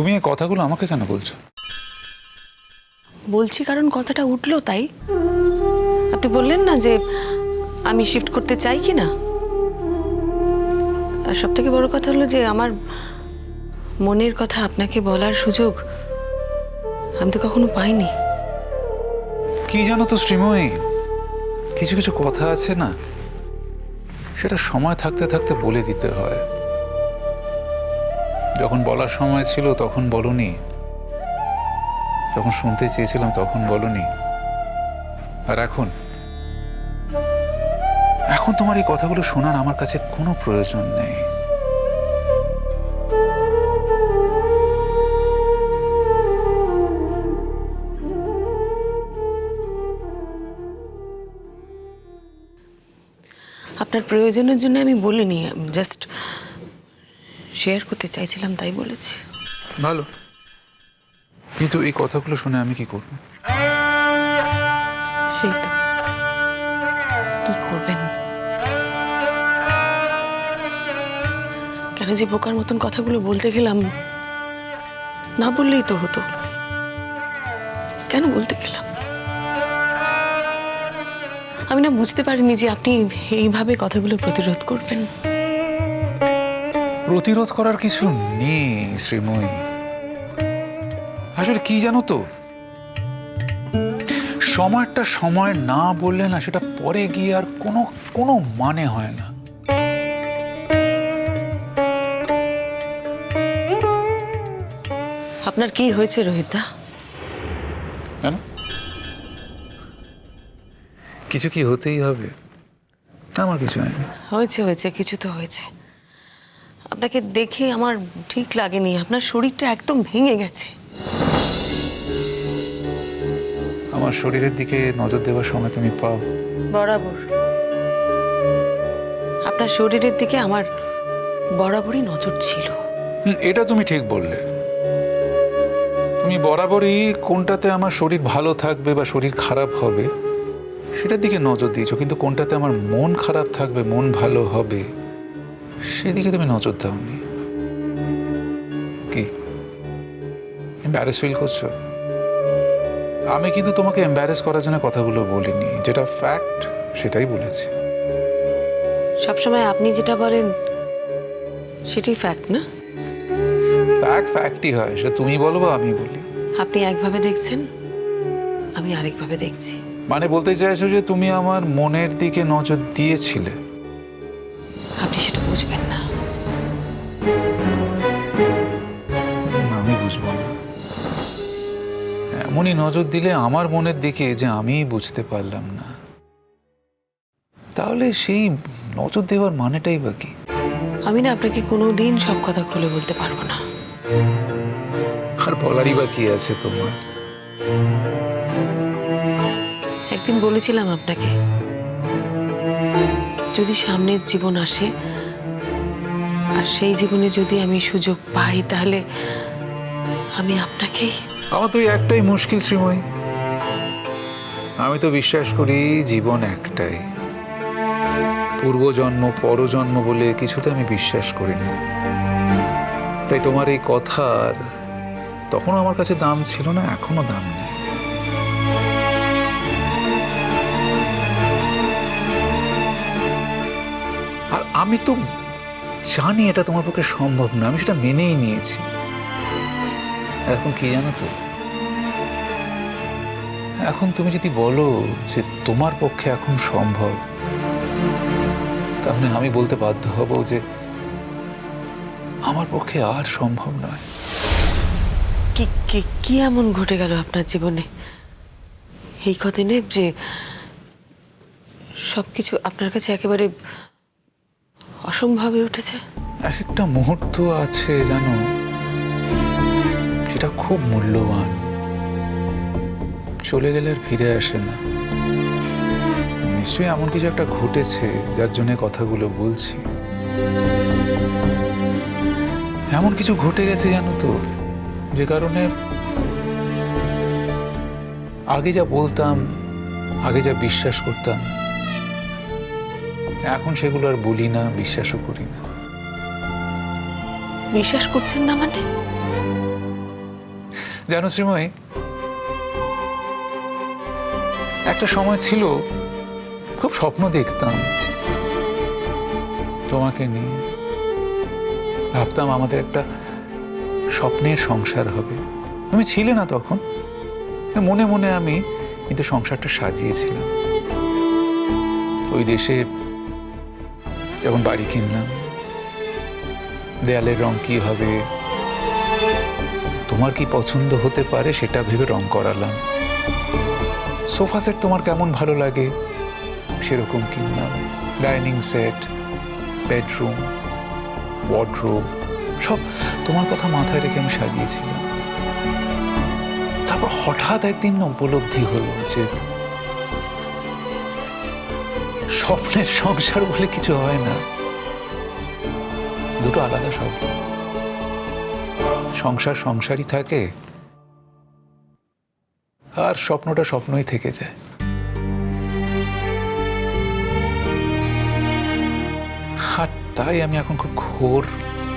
তুমি এই কথাগুলো আমাকে কেন বলছো? বলছি কারণ কথাটা উঠল তাই। আপনি বললেন না যে আমি শিফট করতে চাই কি না? আর সব থেকে বড় কথা হলো যে আমার মনের কথা আপনাকে বলার সুযোগ আমি তো কখনো পাইনি। কি জানো তো শ্রীময়ী? কিছু কিছু কথা আছে না সেটা সময় থাকতে থাকতে বলে দিতে হয়। যখন বলার সময় ছিল তখন বলনি। যখন শুনতে চেয়েছিলাম তখন বলনি। আর এখন? এখন তোমার এই কথাগুলো শোনার আমার কাছে কোনো প্রয়োজন নেই। আপনার প্রয়োজনের জন্য আমি বলিনি জাস্ট শেয়ার করতে চাইছিলাম তাই বলেছি। ভালো। কিন্তু এই কথাগুলো শুনে আমি কি করব? সেই তো। কি করবেন? কেন যে বোকার মতন কথাগুলো বলতে গেলাম না বললেই তো হতো। কেন বলতে গেলাম? আমি না বুঝতে পারিনি যে আপনি এইভাবে কথাগুলো প্রতিরোধ করবেন। প্রতিরোধ করার কিছু নেই শ্রীময়ী। আসলে কি জানো তো? সময়টা সময় না বললে না সেটা পরে গিয়ে আর কোনো কোনো মানে হয় না। আপনার কি হয়েছে রোহিতদা কেন? কিছু কি হতেই হবে? আমার কিছু হয়নি। হয়েছে হয়েছে কিছু তো হয়েছে। আপনাকে দেখে আমার ঠিক লাগেনি। আপনার শরীরটা একদম ভেঙে গেছে। আমার শরীরের দিকে নজর দেওয়ার সময় তুমি পাও। বরাবর। আপনার শরীরের দিকে আমার বরাবরই নজর ছিল। এটা তুমি ঠিক বললে। তুমি বরাবরই কোনটাতে আমার শরীর ভালো থাকবে বা শরীর খারাপ হবে সেটার দিকে নজর দিয়েছ কিন্তু কোনটাতে আমার মন খারাপ থাকবে মন ভালো হবে সেদিকে তুমি নজর দাওনি। কি? এম্বারেস ফিল করছ? আমি কিন্তু তোমাকে এম্বারেস করার জন্য কথাগুলো বলিনি। যেটা ফ্যাক্ট সেটাই বলেছি। সবসময় আপনি যেটা বলেন সেটাই ফ্যাক্ট না? ফ্যাক্ট ফ্যাক্টই হয়। সেটা তুমি বলো বা আমি বলি। আপনি একভাবে দেখছেন আমি আরেকভাবে দেখছি। মানে বলতে চাইছো যে তুমি আমার মনের দিকে নজর দিয়েছিলে? আমি বুঝব না। এমনই নজর দিলে আমার মনের দিকে যে আমি বুঝতে পারলাম না। তাহলে সেই নজর দেওয়ার মানেটাই বা কি? আমি না আপনাকে কোনো দিন সব কথা খুলে বলতে পারব না। আর বলারই বা কি আছে তোমার? একদিন বলেছিলাম আপনাকে যদি সামনের জীবন আসে আর সেই জীবনে যদি আমি সুযোগ পাই, তাহলে আমি আপনাকেই আমার তো একটাই মুশকিল, শ্রীময়ী। আমি তো বিশ্বাস করি জীবন একটাই। পূর্বজন্ম, পরজন্ম বলে কিছুতে আমি বিশ্বাস করি না। তাই তোমার এই কথার তখনও আমার কাছে দাম ছিল না এখনও দাম নেই। আর আমি তো জানি এটা তোমার পক্ষে সম্ভব না, আমি সেটা মেনেই নিয়েছি। এখন কি জানো তো? এখন তুমি যদি বলো যে তোমার পক্ষে এখন সম্ভব, তাহলে আমি বলতে বাধ্য হব যে আমার পক্ষে আর সম্ভব নয়। কি কি কি এমন ঘটে গেল আপনার জীবনে? এই কদিনে যে সবকিছু আপনার কাছে একেবারে অসম্ভব উঠেছে। এক একটা মুহূর্ত আছে, জানো সেটা খুব মূল্যবান। চলে গেলে আর ফিরে আসে না। নিশ্চয়ই এমন কিছু একটা ঘটেছে, যার জন্য কথাগুলো বলছি। এমন কিছু ঘটে গেছে, জানো তো, যে কারণে আগে যা বলতাম, আগে যা বিশ্বাস করতাম এখন সেগুলো আর বলি না বিশ্বাসও করি না। বিশ্বাস করছেন না মানে? জানো শ্রীময়ী একটা সময় ছিল খুব স্বপ্ন দেখতাম তোমাকে নিয়ে। ভাবতাম আমাদের একটা স্বপ্নের সংসার হবে। তুমি ছিলে না তখন মনে মনে আমি কিন্তু সংসারটা সাজিয়েছিলাম। ওই দেশে যখন বাড়ি কিনলাম। দেয়ালের রং কি হবে? তোমার কি পছন্দ হতে পারে সেটা ভেবে রং করালাম। সোফা সেট তোমার কেমন ভালো লাগে? সেরকম কিনলাম। ডাইনিং সেট, বেডরুম ওয়ার্ডরোব সব তোমার কথা মাথায় রেখে আমি সাজিয়েছিলাম। তারপর হঠাৎ একদিন না উপলব্ধি হলো যে স্বপ্নের সংসার বলে কিছু হয় না। দুটো আলাদা শব্দ। সংসার সংসারই থাকে। আর স্বপ্নটা স্বপ্নই থেকে যায়। আর তাই আমি এখন খুব ঘোর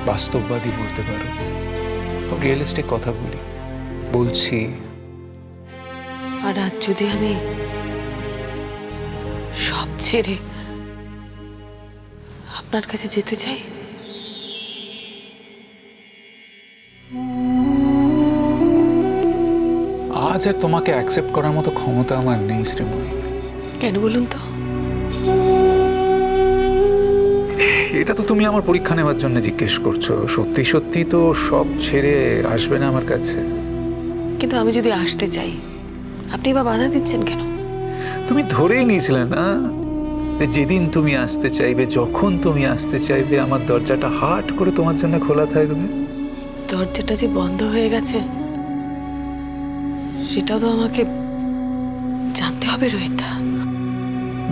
বাস্তববাদী বলতে পারো। খুব রিয়েলিস্টিক কথা বলি। বলছি, আর আজ যদি আমি সব ছেড়ে আপনার কাছে যেতে চাই? আজ আর তোমাকে অ্যাকসেপ্ট করার মতো ক্ষমতা আমার নেই শ্রীময়ী কেন বলুন তো? এটা তো তুমি আমার পরীক্ষা নেওয়ার জন্য জিজ্ঞেস করছ। সত্যি সত্যি তো সব ছেড়ে আসবে না আমার কাছে। কিন্তু আমি যদি আসতে চাই আপনি বা বাধা দিচ্ছেন কেন? তুমি ধরেই নিয়েছিলে না? যেদিন তুমি আসতে চাইবে যখন তুমি আসতে চাইবে আমার দরজাটা হাট করে তোমার জন্য খোলা থাকবে। দরজাটা যে বন্ধ হয়ে গেছে সেটাও তো আমাকে জানতে হবে রোহিতা।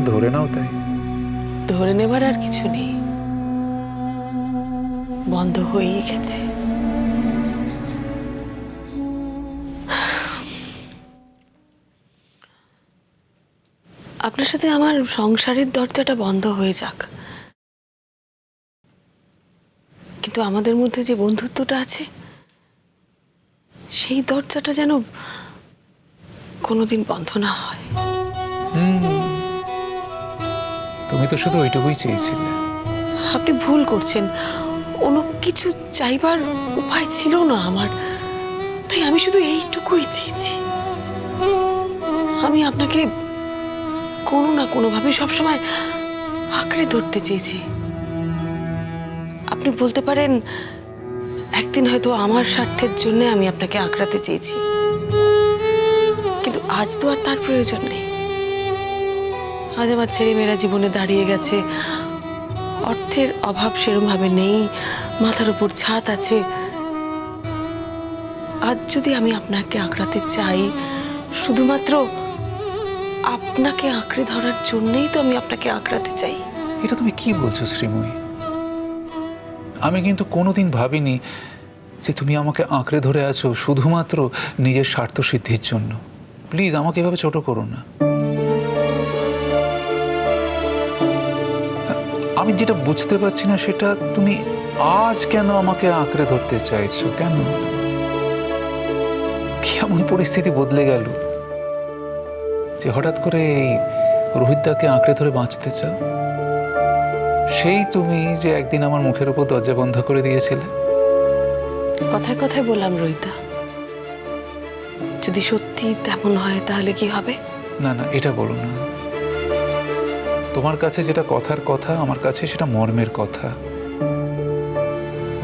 ধরে নাও তাই। ধরে নেবার আর কিছু নেই। বন্ধ হয়েই গেছে। আপনার সাথে আমার সংসারের দরজাটা বন্ধ হয়ে যাক। কিন্তু আমাদের মধ্যে যে বন্ধুত্বটা আছে সেই দরজাটা যেন কোনোদিন বন্ধ না হয়। তুমি তো শুধু ওইটুকুই চেয়েছিলে। আপনি ভুল করছেন। অন্য কিছু চাইবার উপায় ছিল না আমার। তাই আমি শুধু এইটুকুই চেয়েছি। আমি আপনাকে কোনো না কোনোভাবে সবসময় আঁকড়ে ধরতে চেয়েছি। আপনি বলতে পারেন, একদিন হয়তো আমার স্বার্থের জন্য আমি আপনাকে আঁকড়াতে চেয়েছি। কিন্তু আজ তো আর তার প্রয়োজন নেই। আজ আমার ছেলেমেয়েরা জীবনে দাঁড়িয়ে গেছে। অর্থের অভাব সেরমভাবে নেই, মাথার উপর ছাদ আছে। আজ যদি আমি আপনাকে আঁকড়াতে চাই, শুধুমাত্র আপনাকে আঁকড়ে ধরার জন্যই তো আমি আপনাকে আঁকড়াতে চাই। এটা তুমি কি বলছো, শ্রীময়ী? আমি কিন্তু কোনোদিন ভাবিনি যে তুমি আমাকে আঁকড়ে ধরে আছো শুধুমাত্র নিজের স্বার্থ সিদ্ধির জন্য। প্লিজ, আমাকে এভাবে ছোট করো না। আমি যেটা বুঝতে পারছি না, সেটা তুমি আজ কেন আমাকে আঁকড়ে ধরতে চাইছো? কেন? কেমন পরিস্থিতি বদলে গেল? যে হঠাৎ করে এই রোহিতদাকে আঁকড়ে ধরে বাঁচতে চাও? সেই তুমি যে একদিন আমার মুখের উপর দরজা বন্ধ করে দিয়েছিলে। কথায় কথায় বললাম রোহিতা। যদি সত্যি তেমন হয় তাহলে কি হবে? না না এটা বলো না। তোমার কাছে যেটা কথার কথা আমার কাছে সেটা মর্মের কথা।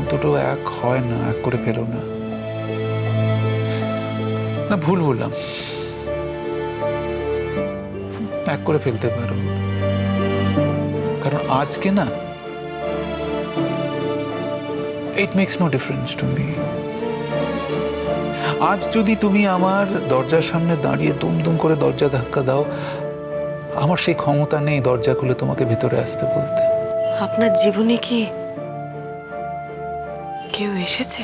দুটো এক হয় না এক করে ফেলো না। না ভুল বললাম। এক করে ফেলতে পারো। কারণ আজকে না it makes no difference to me আজ যদি তুমি আমার দরজার সামনে দাঁড়িয়ে দুম দুম করে দরজা ধাক্কা দাও, আমার সেই ক্ষমতা নেই দরজা খুলে তোমাকে ভেতরে আসতে বলতে। আপনার জীবনে কি কেউ এসেছে?